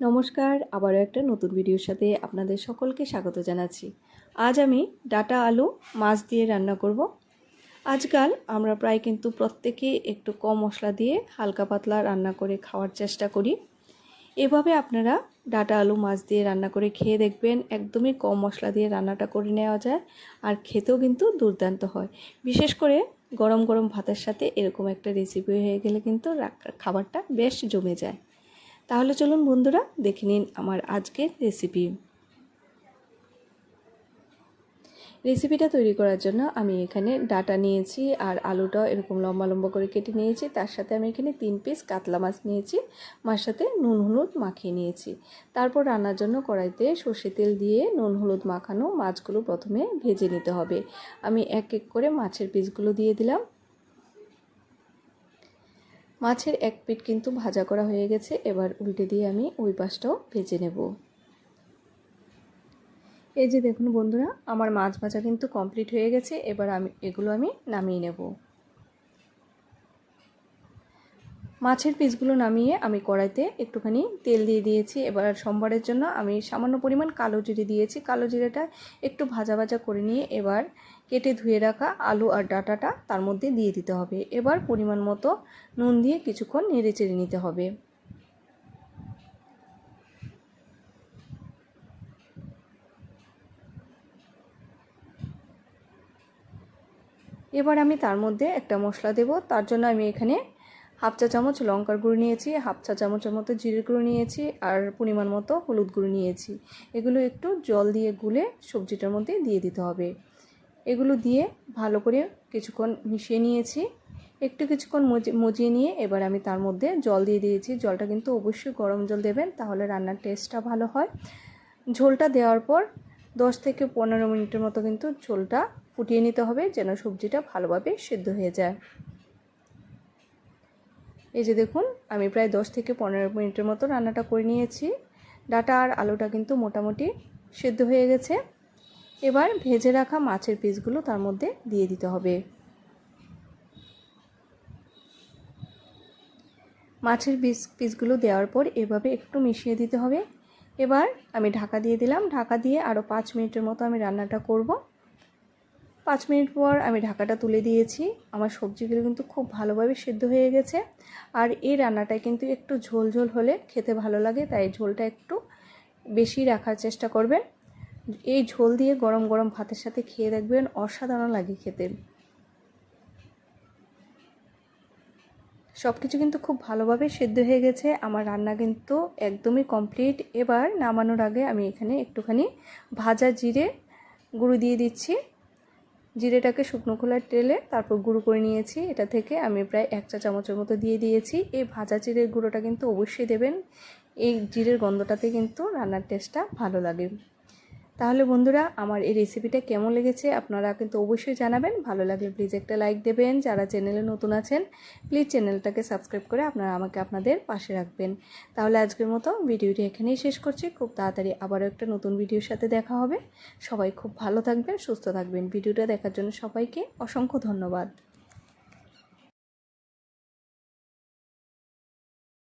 নমস্কার, আবারও একটা নতুন ভিডিওর সাথে আপনাদের সকলকে স্বাগত জানাচ্ছি। আজ আমি ডাটা আলু, মাছ দিয়ে রান্না করব। আজকাল আমরা প্রায় কিন্তু প্রত্যেকে একটু কম মশলা দিয়ে হালকা পাতলা রান্না করে খাওয়ার চেষ্টা করি। এভাবে আপনারা ডাটা আলু, মাছ দিয়ে রান্না করে খেয়ে দেখবেন, একদমই কম মশলা দিয়ে রান্নাটা করে নেওয়া যায় আর খেতেও কিন্তু দুর্দান্ত হয়। বিশেষ করে গরম গরম ভাতের সাথে এরকম একটা রেসিপি হয়ে গেলে কিন্তু খাবারটা বেশ জমে যায়। তাহলে চলুন বন্ধুরা দেখে নিন আমার আজকের রেসিপি রেসিপিটা তৈরি করার জন্য আমি এখানে ডাটা নিয়েছি আর আলুটাও এরকম লম্বা লম্বা করে কেটে নিয়েছি। তার সাথে আমি এখানে তিন পিস কাতলা মাছ নিয়েছি, মার সাথে নুন হলুদ মাখিয়ে নিয়েছি। তারপর রান্নার জন্য কড়াইতে সর্ষে তেল দিয়ে নুন হলুদ মাখানো মাছগুলো প্রথমে ভেজে নিতে হবে। আমি এক এক করে মাছের পিসগুলো দিয়ে দিলাম। মাছের এক পিট কিন্তু ভাজা করা হয়ে গেছে, এবার উল্টে দিয়ে আমি ওই পাশটাও ভেজে নেব। এই যে দেখুন বন্ধুরা, আমার মাছ ভাজা কিন্তু কমপ্লিট হয়ে গেছে, এবার আমি এগুলো আমি নামিয়ে নেব। মাছের পিসগুলো নামিয়ে আমি কড়াইতে একটুখানি তেল দিয়ে দিয়েছি। এবার সোমবারের জন্য আমি সামান্য পরিমাণ কালো জিরে দিয়েছি। কালো জিরেটা একটু ভাজা ভাজা করে নিয়ে এবার কেটে ধুয়ে রাখা আলু আর ডাটাটা তার মধ্যে দিয়ে দিতে হবে। এবার পরিমাণ মতো নুন দিয়ে কিছুক্ষণ নেড়ে চেড়ে নিতে হবে। এবার আমি তার মধ্যে একটা মশলা দেব। তার জন্য আমি এখানে হাফ চা চামচ লঙ্কার গুঁড়ো নিয়েছি, হাফ চা চামচের মতো জিরের গুঁড়ো নিয়েছি আর পরিমাণ মতো হলুদ গুঁড়ো নিয়েছি। এগুলো একটু জল দিয়ে গুলে সবজিটার মধ্যে দিয়ে দিতে হবে। এগুলো দিয়ে ভালো করে কিছুক্ষণ মিশিয়ে নিয়েছি। একটু কিছুক্ষণ মজিয়ে নিয়ে এবার আমি তার মধ্যে জল দিয়ে দিয়েছি। জলটা কিন্তু অবশ্যই গরম জল দেবেন, তাহলে রান্নার টেস্টটা ভালো হয়। ঝোলটা দেওয়ার পর দশ থেকে পনেরো মিনিটের মতো কিন্তু ঝোলটা ফুটিয়ে নিতে হবে, যেন সবজিটা ভালোভাবে সেদ্ধ হয়ে যায়। এই যে দেখুন, আমি প্রায় দশ থেকে পনেরো মিনিটের মতো রান্নাটা করে নিয়েছি। ডাটা আর আলুটা কিন্তু মোটামুটি সেদ্ধ হয়ে গেছে। এবার ভেজে রাখা মাছের পিসগুলো তার মধ্যে দিয়ে দিতে হবে। মাছের পিস, পিসগুলো দেওয়ার পর এভাবে একটু মিশিয়ে দিতে হবে। এবার আমি ঢাকা দিয়ে দিলাম। ঢাকা দিয়ে আরও পাঁচ মিনিটের মতো আমি রান্নাটা করব। পাঁচ মিনিট পর আমি ঢাকাটা তুলে দিয়েছি। আমার সবজিগুলো কিন্তু খুব ভালোভাবে সেদ্ধ হয়ে গেছে। আর এই রান্নাটায় কিন্তু একটু ঝোল ঝোল হলে খেতে ভালো লাগে, তাই ঝোলটা একটু বেশি রাখার চেষ্টা করবেন। এই ঝোল দিয়ে গরম গরম ভাতের সাথে খেয়ে দেখবেন অসাধারণ লাগে খেতে। সব কিছু কিন্তু খুব ভালোভাবে সেদ্ধ হয়ে গেছে। আমার রান্না কিন্তু একদমই কমপ্লিট। এবার নামানোর আগে আমি এখানে একটুখানি ভাজা জিরে গুঁড়ো দিয়ে দিচ্ছি। জিরেটাকে শুকনো খোলার তেলে তারপর গুঁড়ো করে নিয়েছি। এটা থেকে আমি প্রায় এক চা চামচের মতো দিয়ে দিয়েছি। এই ভাজা জিরের গুঁড়োটা কিন্তু অবশ্যই দেবেন। এই জিরের গন্ধটাতে কিন্তু রান্নার টেস্টটা ভালো লাগে। তাহলে বন্ধুরা, আমার এই রেসিপিটা কেমন লেগেছে আপনারা কিন্তু অবশ্যই জানাবেন। ভালো লাগলে প্লিজ একটা লাইক দেবেন। যারা চ্যানেলে নতুন আছেন প্লিজ চ্যানেলটাকে সাবস্ক্রাইব করে আপনারা আমাকে আপনাদের পাশে রাখবেন। তাহলে আজকের মতো ভিডিওটি এখানেই শেষ করছি। খুব তাড়াতাড়ি আবারও একটা নতুন ভিডিওর সাথে দেখা হবে। সবাই খুব ভালো থাকবেন, সুস্থ থাকবেন। ভিডিওটা দেখার জন্য সবাইকে অসংখ্য ধন্যবাদ।